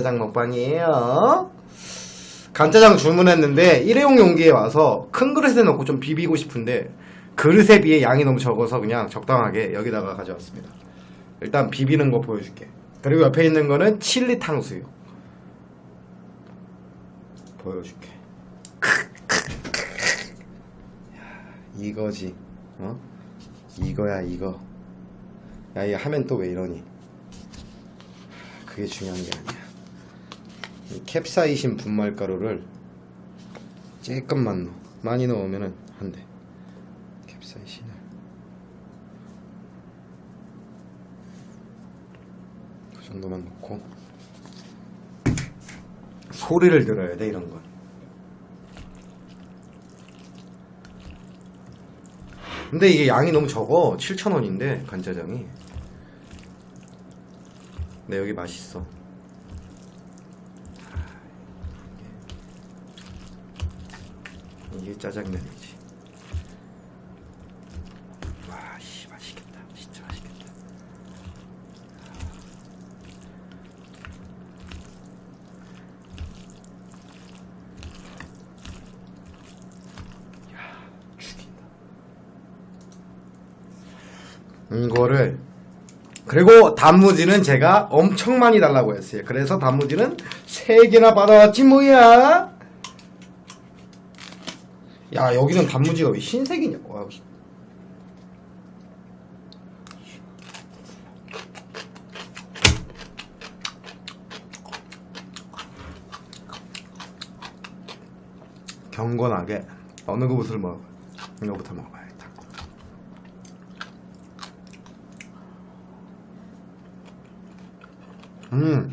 간짜장 먹방이에요. 간짜장 주문했는데 일회용 용기에 와서 큰 그릇에 넣고 좀 비비고 싶은데 그릇에 비해 양이 너무 적어서 그냥 적당하게 여기다가 가져왔습니다. 일단 비비는 거 보여줄게. 그리고 옆에 있는 거는 칠리 탕수육. 보여줄게. 야, 이거지. 어? 이거야 이거. 야, 이 하면 또 왜 이러니? 그게 중요한 게 아니야. 이 캡사이신 분말가루를 조금만. 많이 넣으면은 안 돼. 캡사이신을. 그 정도만 넣고. 소리를 들어야 돼, 이런 건. 근데 이게 양이 너무 적어. 7,000원인데, 간짜장이. 근데 여기 맛있어. 이게 짜장면이지. 와, 씨, 맛있겠다. 진짜 맛있겠다. 야, 죽인다. 이거를 그리고 단무지는 제가 엄청 많이 달라고 했어요. 그래서 단무지는 3개나 받아왔지 뭐야? 야 여기는 단무지가 왜 흰색이냐? 와, 씨. 경건하게 어느 것을 먹어? 이거부터 먹어봐야겠다. 음,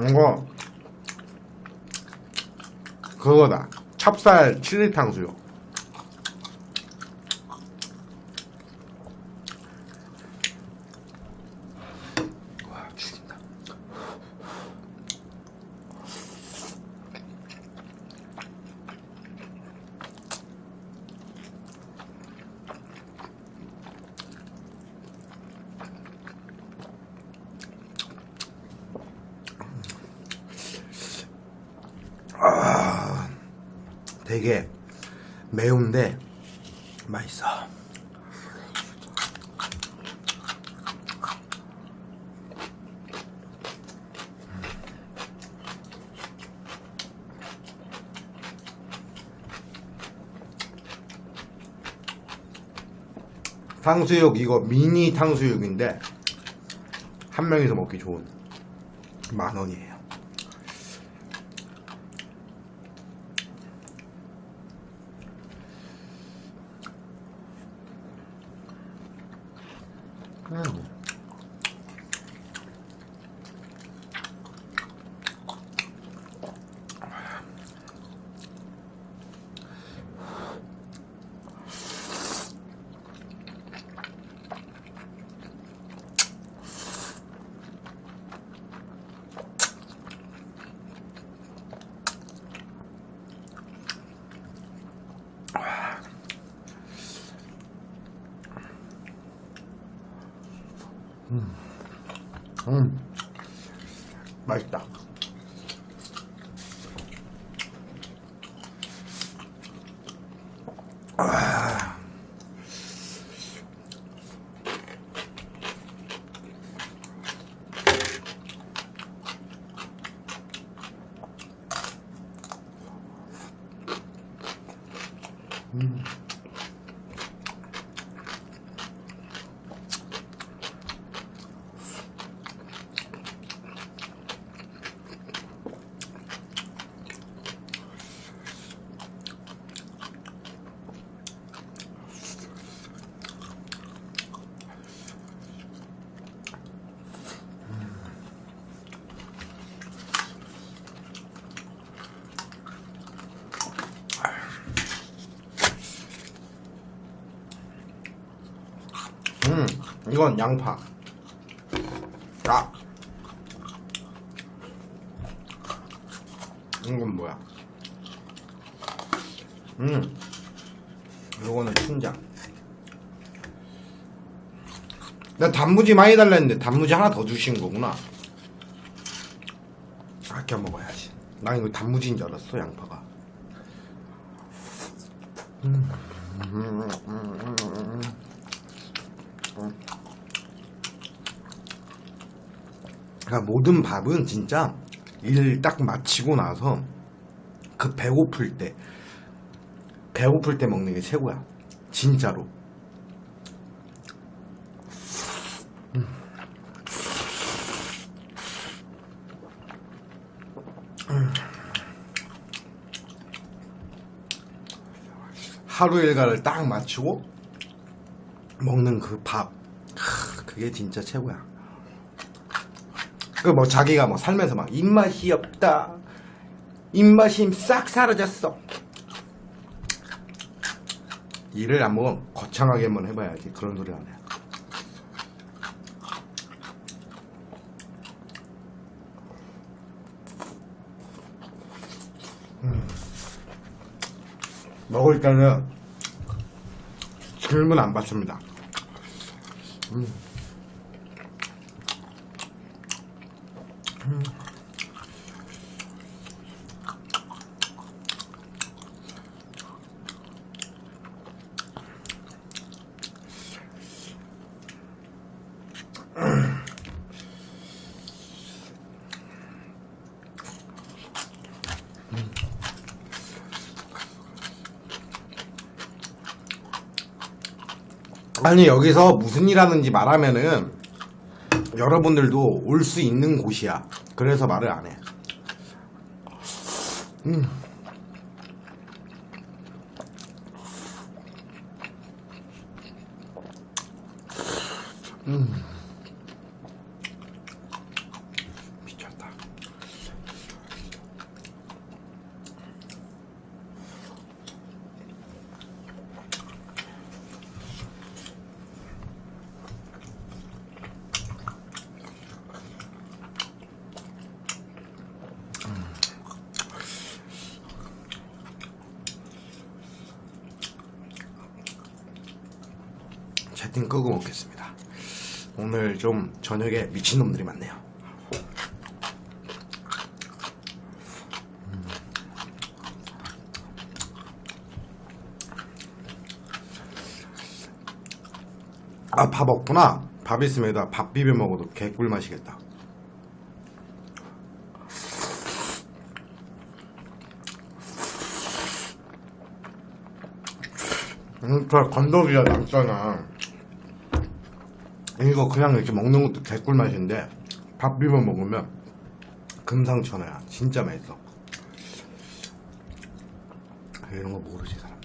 이거 그거다. 찹쌀 칠리 탕 수육. 와 죽인다. 되게 매운데 맛있어. 탕수육 이거 미니 탕수육인데 한 명이서 먹기 좋은 만 원이에요. 맛있다. 아. 음. 음, 이건 양파. 아. 이건 뭐야? 음, 요거는 춘장. 나 단무지 많이 달랬는데 단무지 하나 더 주신 거구나. 아껴 먹어야지. 나 이거 단무지인 줄 알았어 양파가. 그러니까 모든 밥은 진짜 일 딱 마치고 나서 그 배고플 때 배고플 때 먹는 게 최고야. 진짜로. 하루 일과를 딱 마치고 먹는 그 밥. 크, 그게 진짜 최고야. 그 뭐 자기가 뭐 살면서 막 입맛이 없다. 입맛이 싹 사라졌어. 일을 한번 거창하게 한번 해봐야지 그런 소리 안 해. 음. 먹을 때는 질문 안 받습니다. 음. 아니 여기서 무슨 일 하는지 말하면은 여러분들도 올 수 있는 곳이야. 그래서 말을 안 해. 음. 음. 미쳤다. 채팅 끄고 먹겠습니다. 오늘 좀 저녁에 미친놈들이 많네요. 아, 밥 없구나. 밥 여기다 밥 비벼 먹어도 개꿀 맛이겠다. 음, 저 건더기가 남잖아. 이거 그냥 이렇게 먹는 것도 개꿀 맛인데 밥 비벼 먹으면 금상첨화야. 진짜 맛있어. 이런 거 모르지 사람들.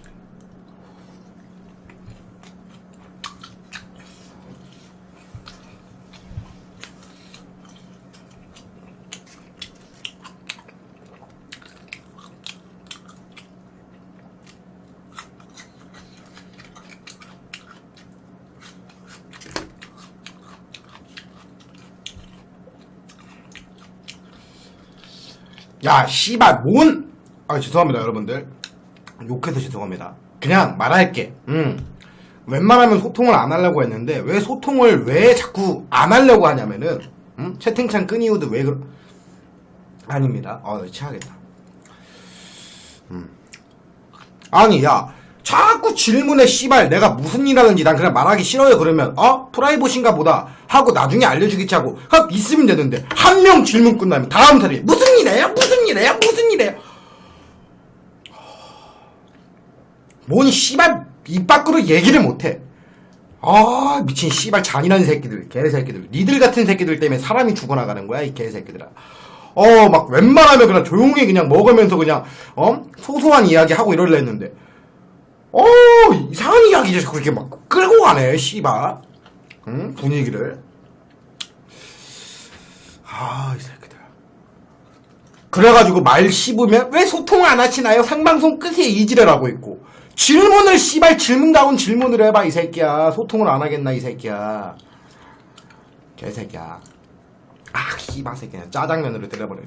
야, 씨발, 뭔? 아, 죄송합니다, 여러분들. 욕해서 죄송합니다. 그냥 말할게. 음. 웬만하면 소통을 안 하려고 했는데, 왜 소통을 왜 자꾸 안 하려고 하냐면은, 음? 채팅창 끊이우드 왜 그러, 아닙니다. 어, 취하겠다. 음. 아니, 야, 자꾸 질문에 씨발. 내가 무슨 일 하는지 난 그냥 말하기 싫어요. 그러면 어? 프라이버신가 보다. 하고 나중에 알려주겠지 하고 하 있으면 되는데. 한 명 질문 끝나면 다음 타리 무슨 일이에요? 무슨 일이에요? 무슨 일이에요? 뭔 씨발 입 밖으로 얘기를 못해. 아 미친 씨발 잔인한 새끼들 개새끼들. 니들 같은 새끼들 때문에 사람이 죽어나가는 거야 이 개새끼들아. 어 막 웬만하면 그냥 조용히 그냥 먹으면서 그냥 어? 소소한 이야기 하고 이럴려 했는데 어 이상한 이야기 자꾸 이렇게 막 끌고 가네 씨발. 응? 분위기를. 아이 새끼들. 그래가지고 말 씹으면 왜 소통 안 하시나요? 생방송 끝에 이지랄 하고 있고. 질문을 씨발 질문다운 질문을 해봐 이 새끼야. 소통을 안 하겠나 이 새끼야. 개새끼야. 아 씨발 새끼야. 짜장면으로 때려버려.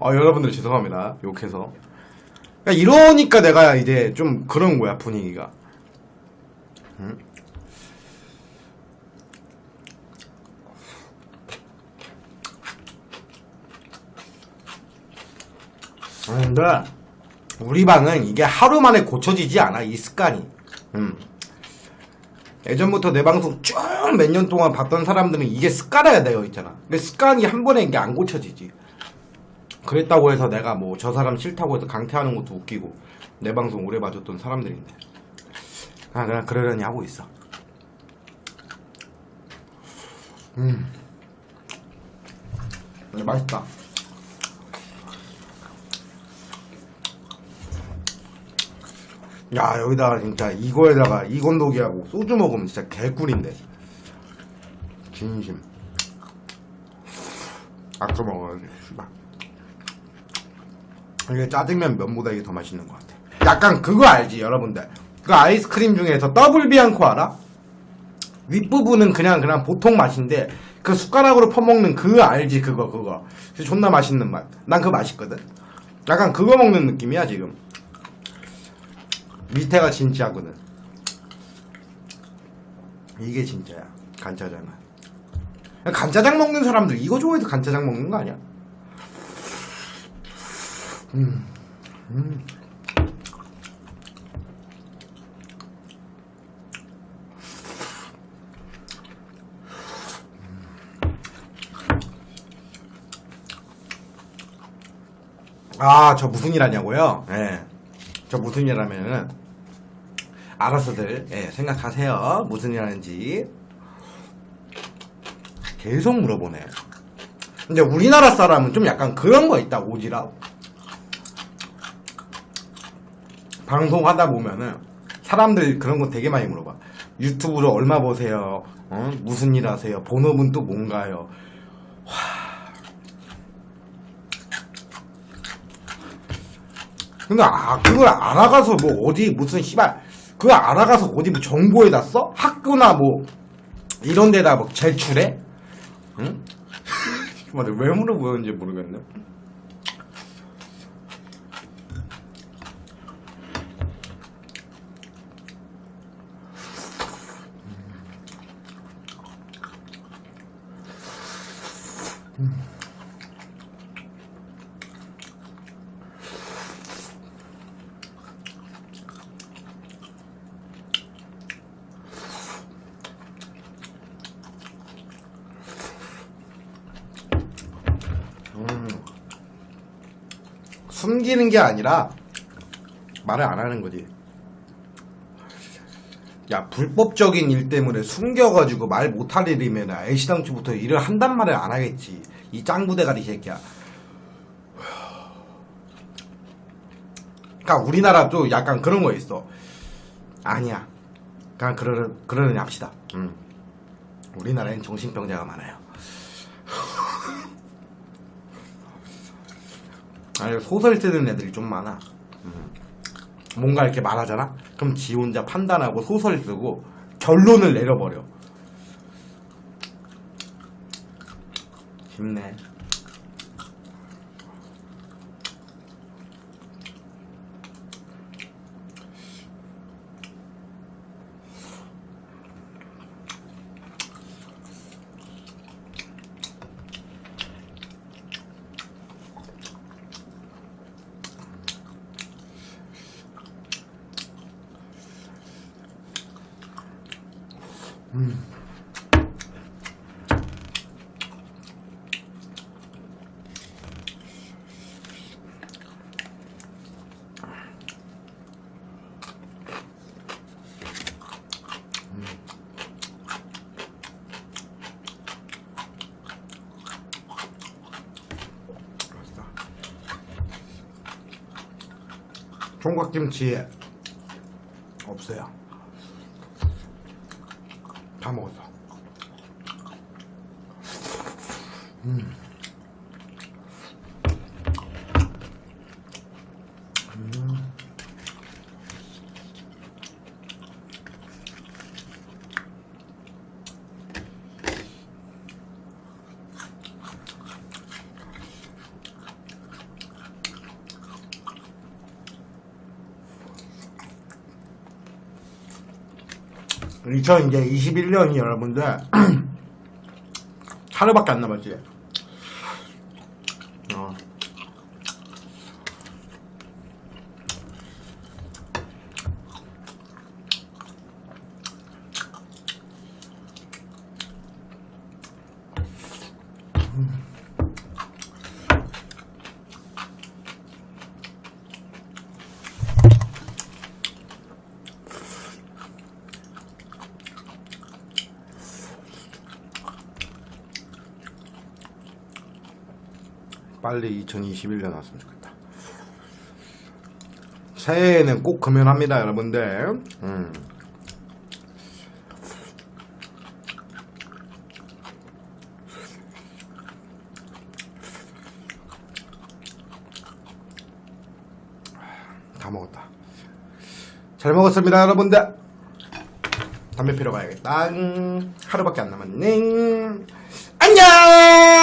아 여러분들 죄송합니다. 욕해서 그러니까 이러니까 내가 이제 좀 그런 거야 분위기가. 응? 근데 우리 방은 이게 하루 만에 고쳐지지 않아 이 습관이. 음. 예전부터 내 방송 쭉 몇 년 동안 봤던 사람들은 이게 습관화가 되어 있잖아. 근데 습관이 한 번에 이게 안 고쳐지지. 그랬다고 해서 내가 뭐 저 사람 싫다고 해서 강퇴하는 것도 웃기고 내 방송 오래 봐줬던 사람들인데. 아 그냥 그러려니 하고 있어. 음. 네, 맛있다. 야 여기다가 진짜 이거에다가 이 건더기하고 소주 먹으면 진짜 개꿀인데 진심 아까 먹어야지 씨발 이게 짜장면 면보다 이게 더 맛있는 것 같아 약간 그거 알지 여러분들 그 아이스크림 중에서 더블 비앙코 알아? 윗부분은 그냥 그냥 보통 맛인데 그 숟가락으로 퍼먹는 그 알지 그거 그거 존나 맛있는 맛 난 그거 맛있거든 약간 그거 먹는 느낌이야 지금 밑에가 진짜거든. 이게 진짜야. 간짜장은. 간짜장 먹는 사람들 이거 좋아해서 간짜장 먹는 거 아니야? 음. 음. 아, 저 무슨 일 하냐고요? 예. 저 무슨 일 하면은, 알아서들, 예, 생각하세요. 무슨 일 하는지. 계속 물어보네. 근데 우리나라 사람은 좀 약간 그런 거 있다, 오지랖. 방송하다 보면은, 사람들 그런 거 되게 많이 물어봐. 유튜브로 얼마 보세요? 어? 무슨 일 하세요? 본업은 또 뭔가요? 근데 아 그걸 알아가서 뭐 어디 무슨 씨발 그걸 알아가서 어디 뭐 정보에다 써? 학교나 뭐 이런 데다 뭐 제출해? 응? 맞아 왜 물어보는지 모르겠네. 숨기는 게 아니라 말을 안 하는 거지. 야 불법적인 일 때문에 숨겨가지고 말 못할 일이면 애시당초부터 일을 한단 말을 안 하겠지. 이 짱구대가리 새끼야. 그러니까 우리나라도 약간 그런 거 있어. 아니야. 그냥 그러 그러느니 합시다. 음. 우리나라엔 정신병자가 많아요. 아니 소설 쓰는 애들이 좀 많아. 음. 뭔가 이렇게 말하잖아. 그럼 지 혼자 판단하고 소설 쓰고 결론을 내려버려. 쉽네. 총각김치 없어요. 그러니까 2021년이 여러분들 하루밖에 안 남았지. 빨리 2021년 왔으면 좋겠다. 새해에는 꼭 금연합니다, 여러분들. 음. 다 먹었다. 잘 먹었습니다, 여러분들. 담배 피러 가야겠다. 음, 하루밖에 안 남았네. 안녕!